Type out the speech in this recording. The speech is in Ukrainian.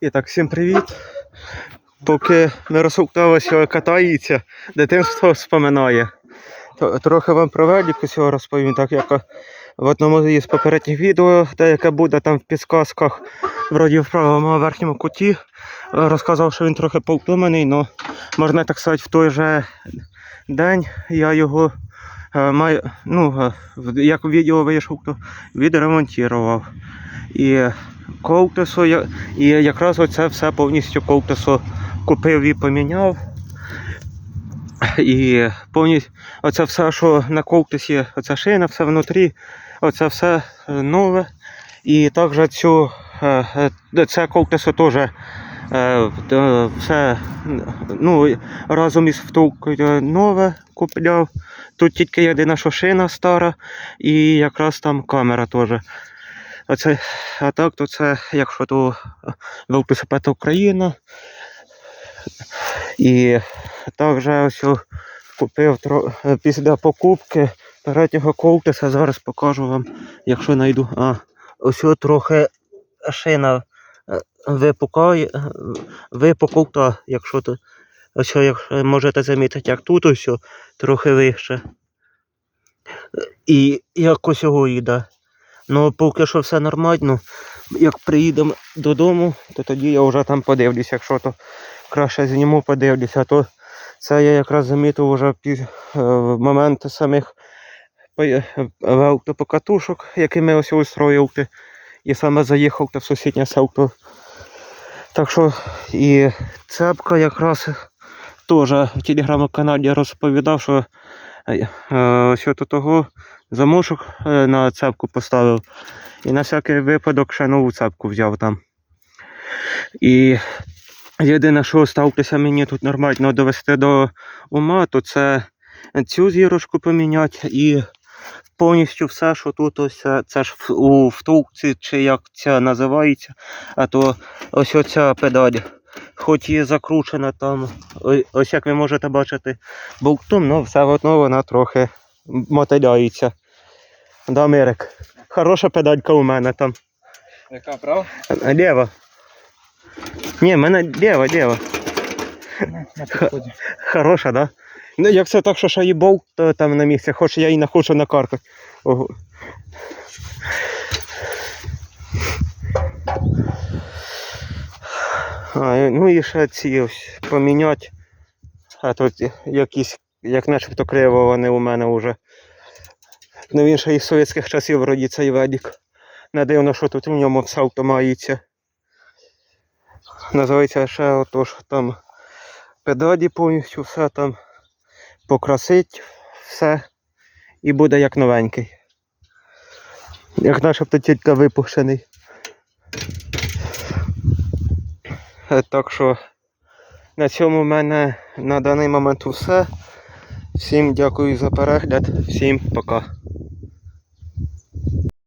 І так, всім привіт. Поки Мирослав що катається, дитинство споминає. Трохи вам про велику цього розповім, так як в одному із попередніх відео, де яке буде там в підсказках, вроді в правому верхньому куті, розказав, що він трохи повтоманий, але можна так сказати, в той же день я його е, маю, ну, е, як відео вийшов, то відремонтував. І ковтесу, і якраз оце все повністю ковтесу купив і поміняв. І повністю оце все, що на ковтесі, оця шина, все внутрі, оце все е, нове. І також цю е, е, це ковтесу теж все ну, разом із втулкою нове купляв. Тут тільки єдина що шина стара і якраз там камера теж. Оце, а так, то це, якщо то велосипед Україна. І також ось купив е, після покупки переднього ковтиса. Зараз покажу вам, якщо знайду. А, ось трохи шина е, випукає, е, випуклта, якщо то. Ось, як можете замітити, як тут ось трохи вище. І як ось його їде. Ну, поки що все нормально. Як приїдемо додому, то тоді я вже там подивлюся, якщо то краще зніму, подивлюся, то це я якраз замітив вже е, в момент самих е, автопокатушок, які ми ось устроїв. І саме заїхав в сусіднє село. Так що і цепка якраз теж в телеграм-каналі розповідав, що е, е, то того замушок е, на цепку поставив. І на всякий випадок ще нову цепку взяв там. І єдине, що ставтеся мені тут нормально довести до ума, то це цю зірочку поміняти і повністю все, що тут ось це ж у втулці, чи як це називається, а то ось оця педаль. Хоч і закручена там, ось як ви можете бачити, болтом, але все одно вона трохи мотиляється. Да, Мирик? Хороша педалька у мене там. Яка права? А, Лева. Ні, в мене. На підході. Хороша, да? Ну, як це так, що ще і болт то там на місці, хоч я і не хочу на А, ну і ще ці ось поміняти. А тут якісь, як начебто криво вони у мене вже. Ну він ще із совєтських часів вроді цей ведік. Не дивно, що тут в ньому все автомається. Називається ще отож там педалі повністю все там покрасить все і буде як новенький. Як начебто тільки випущений. Так що на цьому в мене на даний момент все. Всім дякую за перегляд, всім пока.